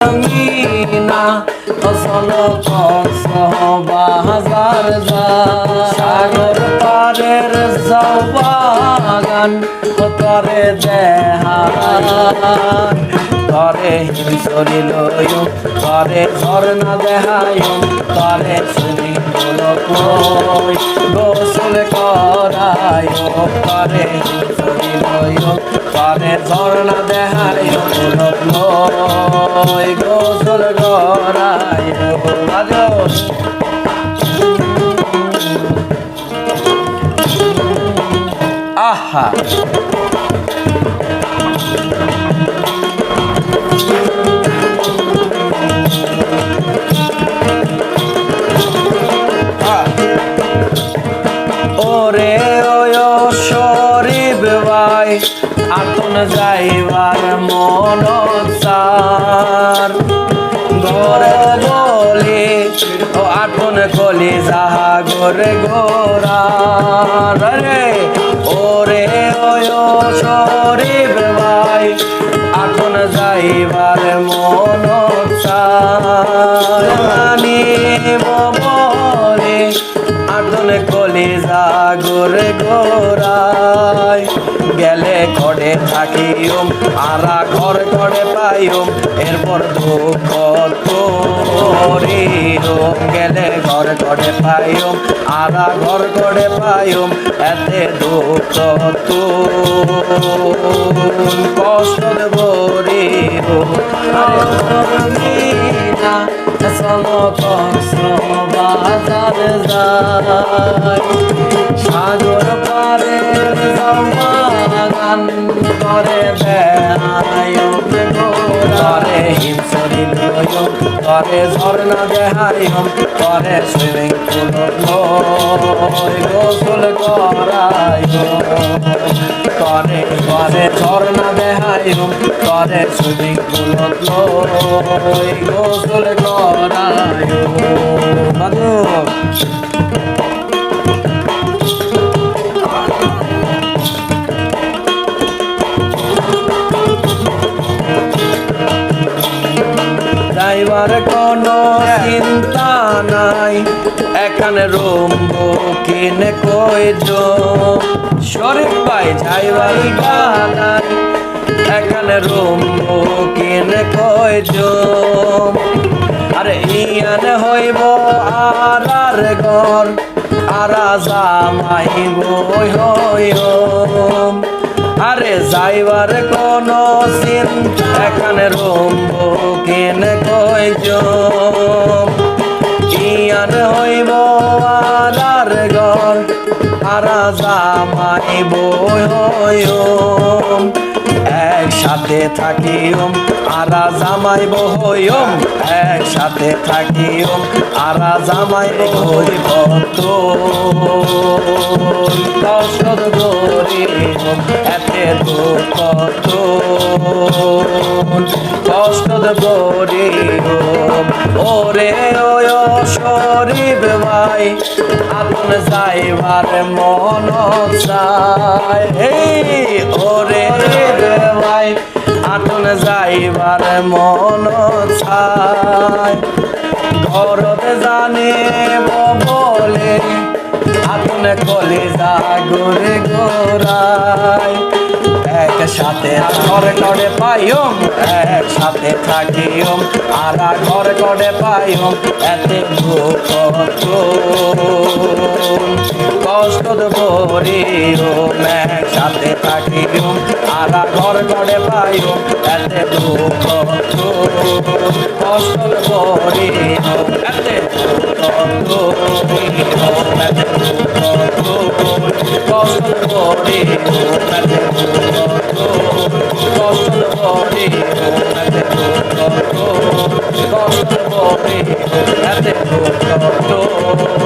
মিনা ফসল কস বাজার যা সাগর পারের দেহান তরে হিমসরি লয় তরে ঝর্ণা দেহায় তরে সুনি লয় গোসল করায় তরে হিমসরি লয় তরে ঝর্ণা দেহায় লয় গোসল করায় আহা! ভাই আতন যাইবার মন সার ঘর বলি ও আতন কলি যাহা ঘরে গোরা রে ওরে ওয় শরীর ভাই আতন যাইবার আটন কলি জাগরে গোরাই গেলে ঘরে থাকিম আরা ঘর ঘরে পাইম এরপর দুঃখ গেলে ঘর ঘরে পাইম আরা ঘর ঘরে পাইম এতে দুঃখ তুম কষ্ট বরিম না বাজার যায় সাগর পারে বাগান করে করে করে ঝর্ণা দেহাইম করে সুইমিং পুল গোসল করাই করে করে ঝর্ণা দেহাইম করে সুইমিং পুল গোসল করাই যাইবার কোনো চিন্তা নাই। এখানে রুম কিনে কইজ শরীফ ভাই যাইবার নাই এখানে রুম কিনে কইজ আরে ইয়ান হইব আর আর ঘর আরা জামাইব হইম আরে যাইবার কোনো চিন্তা এখানে রুম কিনে কইজ ইয়ান হইব আরা জামাইব হইম একসাথে থাকিম আরা জামাই জামাইব হইম একসাথে থাকিম আরা জামাইব হইব তো। কষ্ট করিম এতে দুঃখ তো। কষ্ট করিম ওরে ওয় শরীফ ভাই, আপন যাইবার মন চায় ওরে ভাই আটন যাইবার মন চায় ঘরতে জানে বলে আটন কলে যা গোরে গোরায় একসাথে ঘর করে পাইম একসাথে থাকিম আরা ঘর করে পাইম এতে দুঃখ কষ্ট বরিম একসাথে থাকিম আরা ঘর করে পাইম এতে দুঃখ কষ্ট বরিম এতে দুঃখ দুঃখ কষ্ট বরিম এতে কষ্ট বরে এতে কষ্ট